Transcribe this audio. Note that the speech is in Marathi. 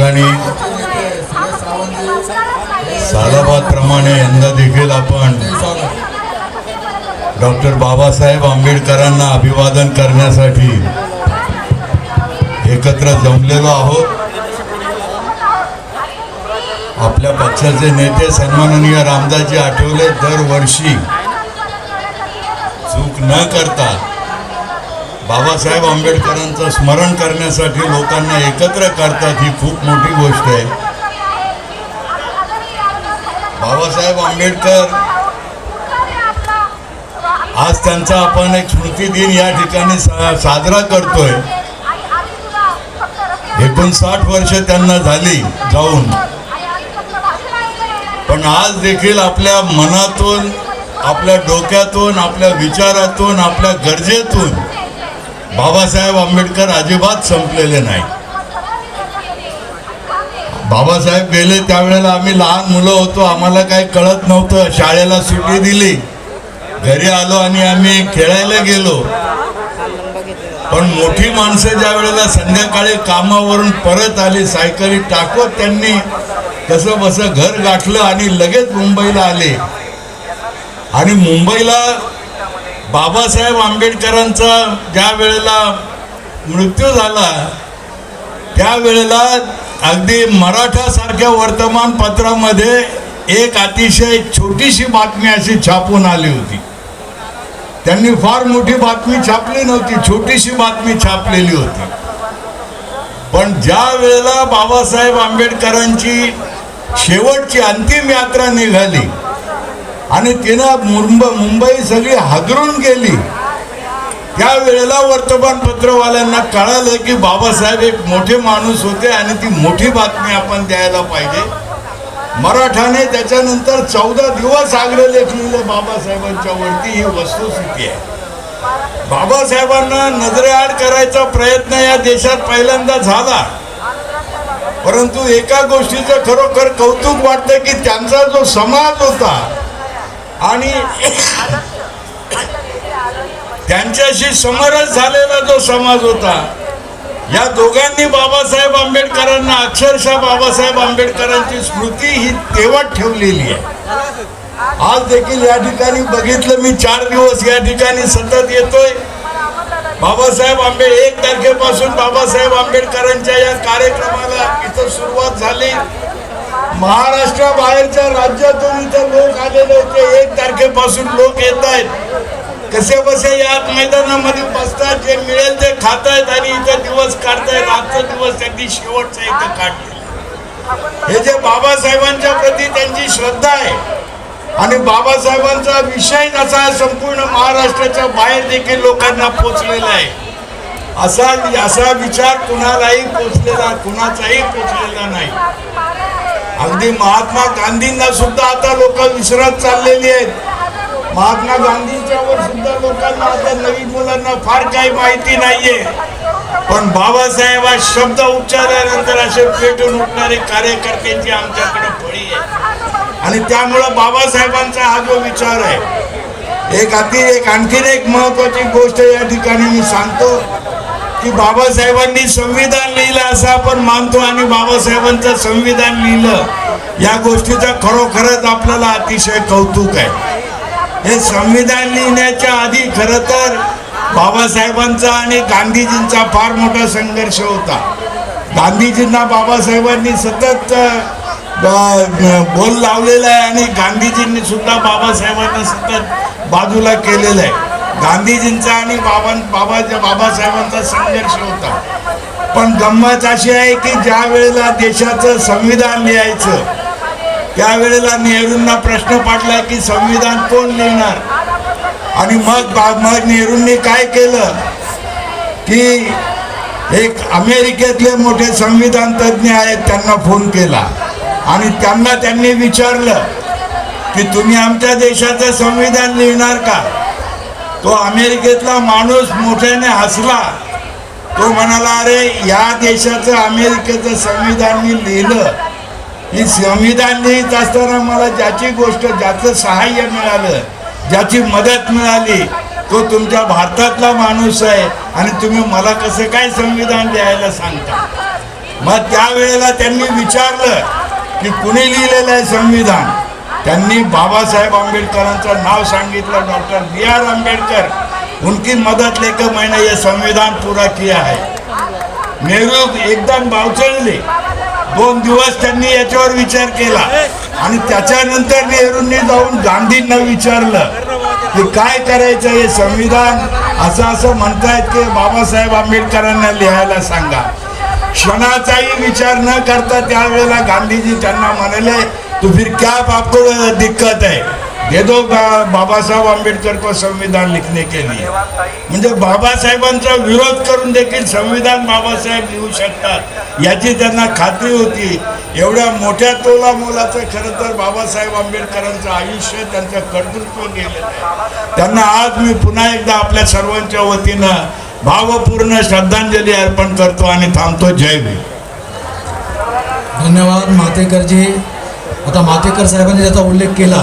ठिकाणी सालाबाद प्रमाणे यंदा देखील आपण डॉक्टर बाबासाहेब आंबेडकरांना अभिवादन करण्यासाठी एकत्र जमलेलो आहोत. आपल्या पक्षाचे नेते सन्माननीय रामदासजी आठवले दरवर्षी चूक न करता बाबासाहेब आंबेडकरांचं स्मरण करण्यासाठी लोकांना एकत्र करतात ही खूप मोठी गोष्ट आहे. बाबासाहेब आंबेडकर आज त्यांचा आपण एक स्मृती दिन या ठिकाणी सा साजरा करतोय. एकोणसाठ वर्ष त्यांना झाली जाऊन. पण आज देखील आपल्या मनातून आपल्या डोक्यातून आपल्या विचारातून आपल्या गरजेतून बाबासाहेब आंबेडकर अजिबात संपलेले नाही. बाबासाहेब गेले त्यावेळेला आम्ही लहान मुलं होतो आम्हाला काही कळत नव्हतं. शाळेला सुट्टी दिली. घरी आलो आणि आम्ही खेळायला गेलो. पण मोठी माणसं ज्या वेळेला संध्याकाळी कामावरून परत आली सायकली टाकवत त्यांनी कसं बसं घर गाठलं आणि लगेच मुंबईला आले. आणि मुंबईला बाबासाहेब आंबेडकरांचा ज्या वेळेला मृत्यू झाला त्यावेळेला अगदी मराठासारख्या वर्तमानपत्रामध्ये एक अतिशय छोटीशी बातमी अशी छापून आली होती. त्यांनी फार मोठी बातमी छापली नव्हती छोटीशी बातमी छापलेली होती. पण ज्या वेळेला बाबासाहेब आंबेडकरांची शेवटची अंतिम यात्रा निघाली आणि तिनं मुंब मुंबई सगळी हादरून गेली. त्यावेळेला वर्तमानपत्रवाल्यांना कळालं की बाबासाहेब एक मोठे माणूस होते आणि ती मोठी बातमी आपण द्यायला पाहिजे. मराठाने त्याच्यानंतर चौदा दिवस आग्रह लेखलेले बाबासाहेबांच्या वरती ही वस्तुस्थिती आहे. बाबासाहेबांना नजरेआड करायचा प्रयत्न या देशात पहिल्यांदा झाला. परंतु एका गोष्टीचं खरोखर कौतुक वाटतं की त्यांचा जो समाज होता आणि त्यांच्याशी समरस झालेला जो समाज होता या दोघांनी बाबासाहेब आंबेडकरांना अक्षरशः बाबासाहेब आंबेडकरांची स्मृती ही तेव्हा ठेवलेली आहे. आज देखील या ठिकाणी बघितलं मी चार दिवस या ठिकाणी सतत येतोय. बाबासाहेब आंबे एक तारखेपासून बाबासाहेब आंबेडकरांच्या या कार्यक्रमाला इथं सुरुवात झाली. महाराष्ट्राबाहेरच्या राज्यातून इथं लोक आलेले होते. एक तारखेपासून लोक येत आहेत. कसे बसे या मैदानामध्ये बसतात जे मिळेल ते खात आहेत आणि इथं दिवस काढतायत. आजचा दिवस त्यांनी शेवटचा इथं काढलेला हे जे बाबासाहेबांच्या प्रती त्यांची श्रद्धा आहे आणि बाबासाहेबांचा विषय असा संपूर्ण महाराष्ट्राच्या बाहेर देखील लोकांना पोचलेला आहे. असा असा विचार कुणालाही पोचलेला कुणाचाही पोचलेला नाही. अगदी महात्मा गांधींना सुद्धा आता लोक विसरत चाललेली आहेत. महात्मा गांधींच्यावर सुद्धा लोकांना आता नवीन मुलांना फार काही माहिती नाहीये. पण बाबासाहेब हा शब्द उच्चारल्यानंतर असे पेटून उठणारे कार्यकर्त्यांची आमच्याकडे फळी आहे. आणि त्यामुळं बाबासाहेबांचा हा जो विचार आहे एक अति एक आणखीन एक महत्वाची गोष्ट या ठिकाणी मी सांगतो. की बाबासाहेबांनी संविधान लिहिलं असं आपण मानतो आणि बाबासाहेबांचं संविधान लिहिलं या गोष्टीचा खरोखरच आपल्याला अतिशय कौतुक आहे. हे संविधान लिहिण्याच्या आधी खरं तर बाबासाहेबांचा आणि गांधीजींचा फार मोठा संघर्ष होता. गांधीजींना बाबासाहेबांनी सतत बोल लावलेला आहे आणि गांधीजींनी सुद्धा बाबासाहेबांना सतत बाजूला केलेलं आहे. गांधीजींचा आणि बाबा बाबाच्या बाबासाहेबांचा संघर्ष होता. पण गंमत अशी आहे की ज्या वेळेला देशाचं संविधान लिहायचं त्यावेळेला नेहरूंना प्रश्न पडला की संविधान कोण लिहिणार? आणि मग बा- मग नेहरूंनी काय केलं? की एक अमेरिकेतले मोठे संविधान तज्ज्ञ आहेत त्यांना फोन केला. आणि त्यांना त्यांनी विचारलं की तुम्ही आमच्या देशाचं संविधान लिहिणार का? तो अमेरिकेतला माणूस मोठ्याने हसला. तो म्हणाला अरे या देशाचं अमेरिकेचं संविधान मी लिहिलं. ही संविधान लिहित असताना मला ज्याची गोष्ट ज्याचं सहाय्य मिळालं ज्याची मदत मिळाली तो तुमच्या भारतातला माणूस आहे आणि तुम्ही मला कसं काय संविधान लिहायला सांगता? मग त्यावेळेला त्यांनी विचारलं की कुणी लिहिलेलं आहे संविधान? त्यांनी बाबासाहेब आंबेडकरांचं नाव सांगितलं डॉक्टर बी आर आंबेडकर. उनकी मदत लेकर मैंने ये संविधान पूरा किया है. नेहरू एकदम बावचळले. दोन दिवस त्यांनी याच्यावर विचार केला. आणि त्याच्यानंतर नेहरूंनी जाऊन गांधींना विचारलं की काय करायचं हे संविधान? असं असं म्हणतायत की बाबासाहेब आंबेडकरांना लिहायला सांगा. क्षणाचाही विचार न करता त्यावेळेला गांधीजी त्यांना म्हणाले तो फिर क्या आपको दिक्कत है? दे दो बा- बाबासाहेब आंबेडकर को संविधान लिखने के लिए। म्हणजे बाबासाहेबांचा विरोध करून देखील संविधान बाबासाहेब लिहू शकतात याची त्यांना खात्री होती. एवढ्या मोठ्या तोला मोलाचं खरं तर बाबासाहेब आंबेडकरांचं आयुष्य त्यांचं कर्तृत्व गेलेलं आहे. त्यांना आज मी पुन्हा एकदा आपल्या सर्वांच्या वतीनं भावपूर्ण श्रद्धांजली अर्पण करतो आणि थांबतो. जय भीम. धन्यवाद मातेकरजी. आता मातेकर साहेबांनी त्याचा उल्लेख केला